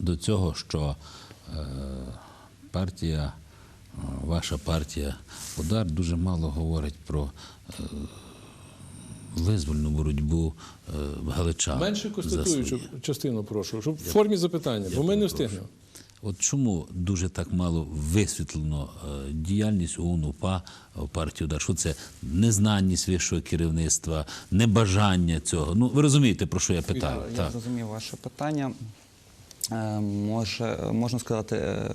до цього, що е, партія, е, ваша партія Удар дуже мало говорить про е, визвольну боротьбу е, галичан. Менше конституючу частину прошу, щоб в формі запитання, бо ми не встигнемо. От чому дуже так мало висвітлено діяльність ОУН УПА в партії удар? Що це незнанність вищого керівництва, небажання цього? Ну ви розумієте, про що я питаю? Я Так. зрозумів ваше питання. Е, Може, можна сказати, е,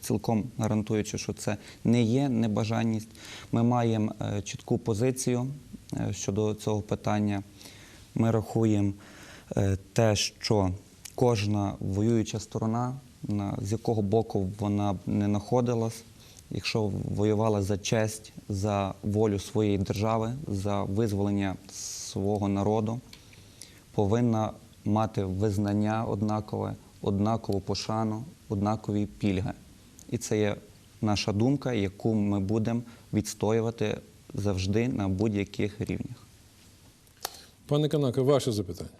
цілком гарантуючи, що це не є небажанність. Ми маємо е, чітку позицію е, щодо цього питання. Ми рахуємо е, те, що кожна воююча сторона, з якого боку вона б не знаходилась, якщо воювала за честь, за волю своєї держави, за визволення свого народу, повинна мати визнання однакове, однакову пошану, однакові пільги. І це є наша думка, яку ми будемо відстоювати завжди на будь-яких рівнях. Пане Канака, ваше запитання.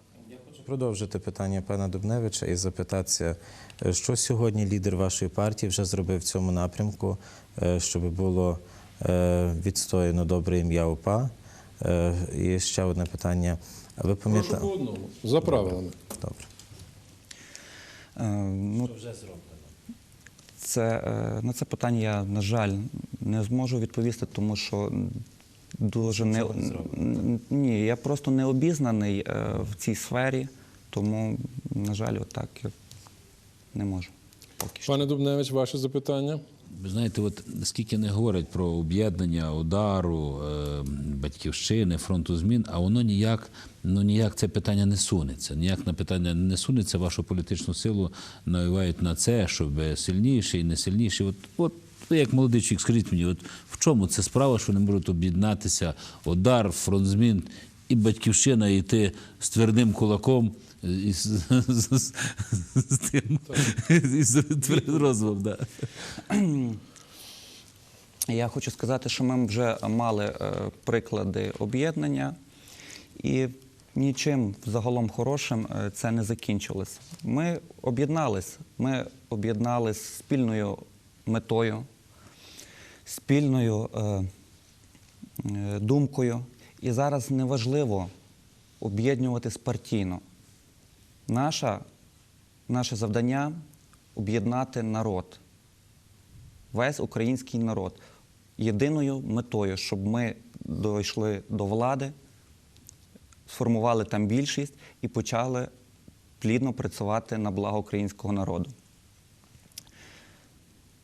Продовжити питання пана Дубневича і запитатися, е, що сьогодні лідер вашої партії вже зробив в цьому напрямку, е, щоб було е, відстояно добре ім'я УПА. І ще одне питання. А Ви Прошу по одному, за правилами. Добре. Е, ну, вже зроблено? це, е, на це питання я, на жаль, не зможу відповісти, тому що дуже не, Чого не зроблено? Ні, я просто не обізнаний е, в цій сфері, тому, на жаль, отак я не можу. Поки що. Пане Дубневич, ваше запитання. Ви знаєте, от скільки не говорять про об'єднання удару, е, батьківщини, фронту змін, а воно ніяк, ну ніяк це питання не сунеться. Ніяк на питання не сунеться. Вашу політичну силу навівають на це, щоб сильніший, не сильніший. От, от ви як молодий чоловік, скажіть мені, от в чому це справа, що не можуть об'єднатися удар, фронт змін і батьківщина йти з твердим кулаком. І з, з, твердим розумом, да. Я хочу сказати, що ми вже мали е, приклади об'єднання, і нічим загалом хорошим е, це не закінчилось. Ми об'єднались. Ми об'єднались спільною метою, спільною е, думкою. І зараз неважливо об'єднуватись партійно. Наша, наше завдання об'єднати народ весь український народ єдиною метою, щоб ми дійшли до влади, сформували там більшість і почали плідно працювати на благо українського народу.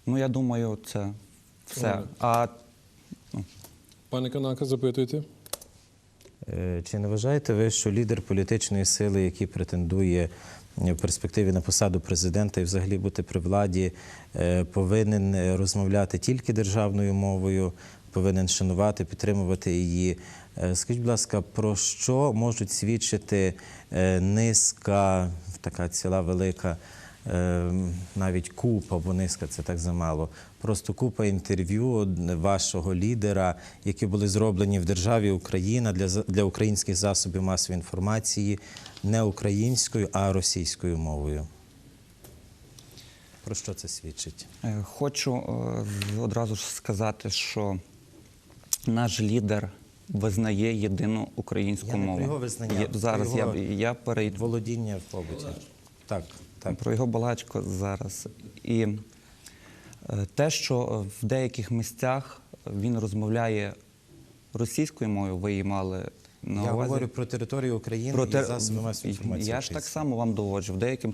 Ну, я думаю, це все. А Пане Канака, запитуйте. Е, Чи не вважаєте ви, що лідер політичної сили, який претендує е, в перспективі на посаду президента і взагалі бути при владі, е, повинен розмовляти тільки державною мовою, повинен шанувати, підтримувати її? Скажіть, будь ласка, про що можуть свідчити низка, така ціла велика навіть купа, бо низка це так замало. Просто купа інтерв'ю вашого лідера, які були зроблені в державі Україна для, для українських засобів масової інформації не українською, а російською мовою. Про що це свідчить? Е, Хочу е, одразу ж сказати, що наш лідер визнає єдину українську Я не про мову. його визнання, про зараз його я, я перейду Володіння в побуті. Так, так. про його балачку зараз. І е, те, що в деяких місцях він розмовляє російською мовою, ви її мали на Я увазі. говорю про територію України Про і те- засоби масової інформації. Я ж так само вам доводжу. В деяким